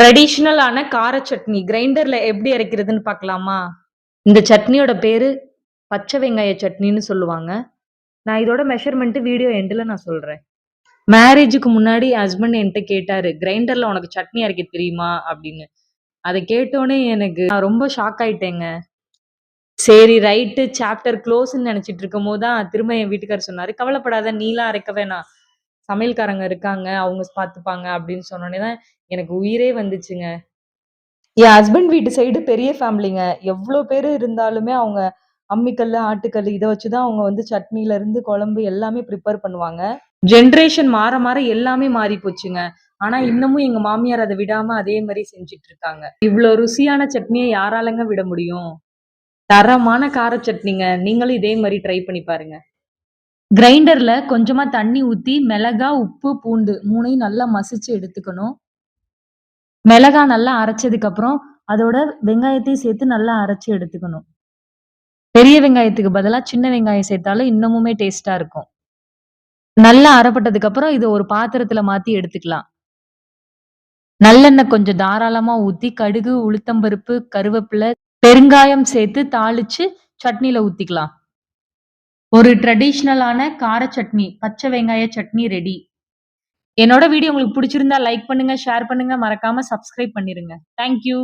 ட்ரெடிஷ்னலான கார சட்னி கிரைண்டர்ல எப்படி அரைக்கிறதுன்னு பார்க்கலாமா? இந்த சட்னியோட பேரு பச்சை வெங்காய சட்னின்னு சொல்லுவாங்க. நான் இதோட மெஷர்மெண்ட் வீடியோ எண்டில் நான் சொல்றேன். மேரேஜுக்கு முன்னாடி ஹஸ்பண்ட் என்கிட்ட கேட்டாரு, "கிரைண்டர்ல உனக்கு சட்னி அரைக்க தெரியுமா?" அப்படின்னு. அதை கேட்டோன்னே எனக்கு நான் ரொம்ப ஷாக் ஆயிட்டேங்க. சரி ரைட்டு சாப்டர் க்ளோஸ்ன்னு நினைச்சிட்டு இருக்கும் போது தான் திரும்ப என் வீட்டுக்காரர் சொன்னாரு, "கவலைப்படாத நீலாம் அரைக்க வேணாம். சமையல்காரங்க இருக்காங்க. அவங்க பார்த்துப்பாங்க." அப்படின்னு சொன்னோனே தான் எனக்கு உயிரே வந்துச்சுங்க. என் ஹஸ்பண்ட் வீட்டு சைடு பெரிய ஃபேமிலிங்க. எவ்வளோ பேர் இருந்தாலுமே அவங்க அம்மிக்கல் ஆட்டுக்கல் இதை வச்சு தான் அவங்க வந்து சட்னிலருந்து குழம்பு எல்லாமே ப்ரிப்பேர் பண்ணுவாங்க. ஜென்ரேஷன் மாற மாற எல்லாமே மாறி போச்சுங்க. ஆனா இன்னமும் எங்க மாமியார் அதை விடாம அதே மாதிரி செஞ்சுட்டு இருக்காங்க. இவ்ளோ ருசியான சட்னியை யாராலங்க விட முடியும்? தரமான கார சட்னிங்க. நீங்களும் இதே மாதிரி ட்ரை பண்ணி பாருங்க. கிரைண்டர்ல கொஞ்சமா தண்ணி ஊத்தி மிளகா, உப்பு, பூண்டு 3யும் நல்லா மசிச்சு எடுத்துக்கணும். மிளகா நல்லா அரைச்சதுக்கு அப்புறம், அதோட வெங்காயத்தையும் சேர்த்து நல்லா அரைச்சு எடுத்துக்கணும். பெரிய வெங்காயத்துக்கு பதிலா சின்ன வெங்காயம் சேர்த்தாலும் இன்னமுமே டேஸ்ட்டா இருக்கும். நல்லா அரைப்பட்டதுக்கு அப்புறம் இத ஒரு பாத்திரத்துல மாத்தி எடுத்துக்கலாம். நல்லெண்ணெய் கொஞ்சம் தாராளமா ஊத்தி கடுகு, உளுத்தம்பருப்பு, கருவேப்பிலை, பெருங்காயம் சேர்த்து தாளிச்சு சட்னில ஊத்திக்கலாம். ஒரு ட்ரெடிஷ்னலான கார சட்னி, பச்சை வெங்காய சட்னி ரெடி. என்னோட வீடியோ உங்களுக்கு பிடிச்சிருந்தா லைக் பண்ணுங்க, ஷேர் பண்ணுங்க, மறக்காம சப்ஸ்கிரைப் பண்ணிருங்க. Thank you.